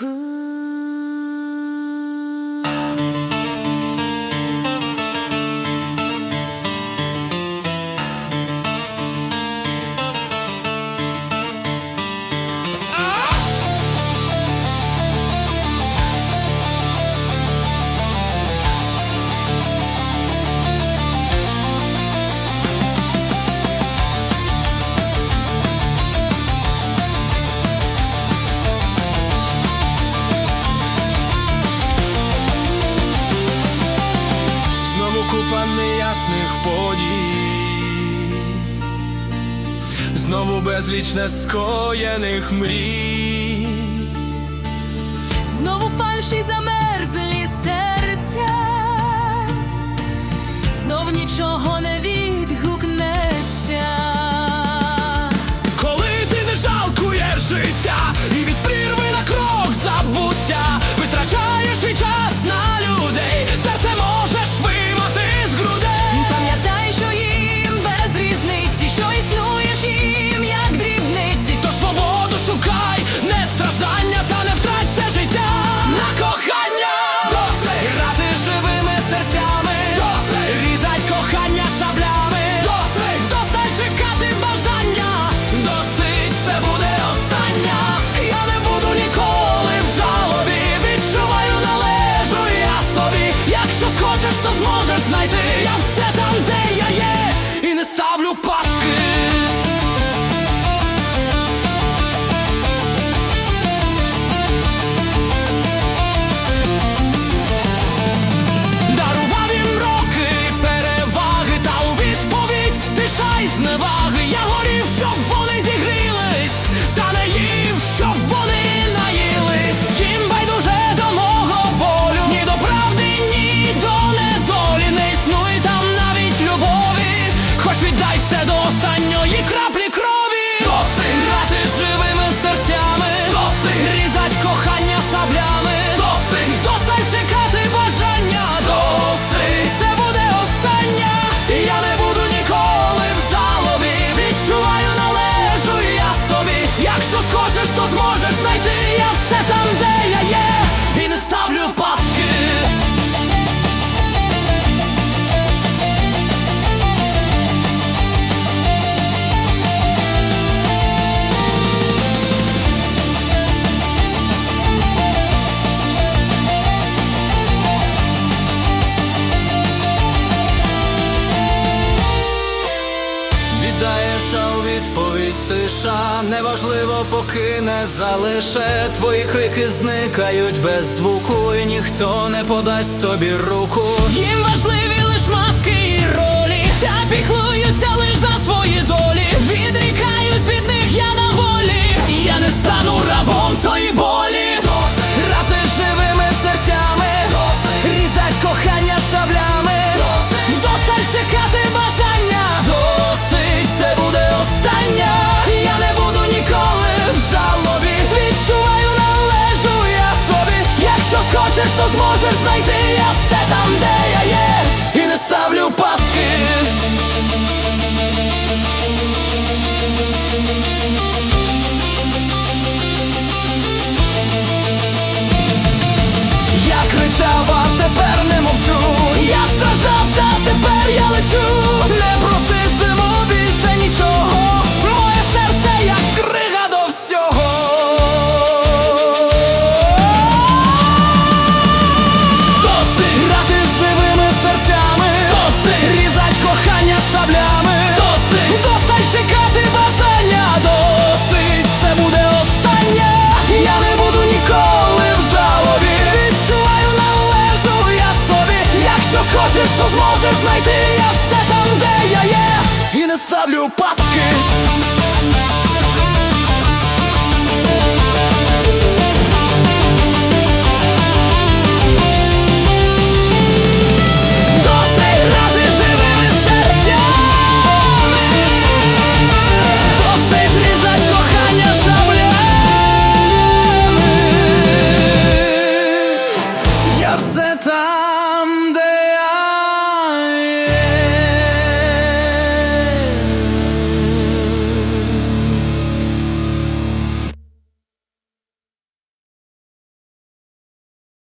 Who знову безліч нескоєних мрій, знову фальші хочеш, то зможеш знайти. Я неважливо, поки не залише твої крики зникають без звуку, і ніхто не подасть тобі руку. Їм важливі лиш маски і роки Я страждав, та тепер я лечу. то зможеш знайти я все там, де я є, і не ставлю паски.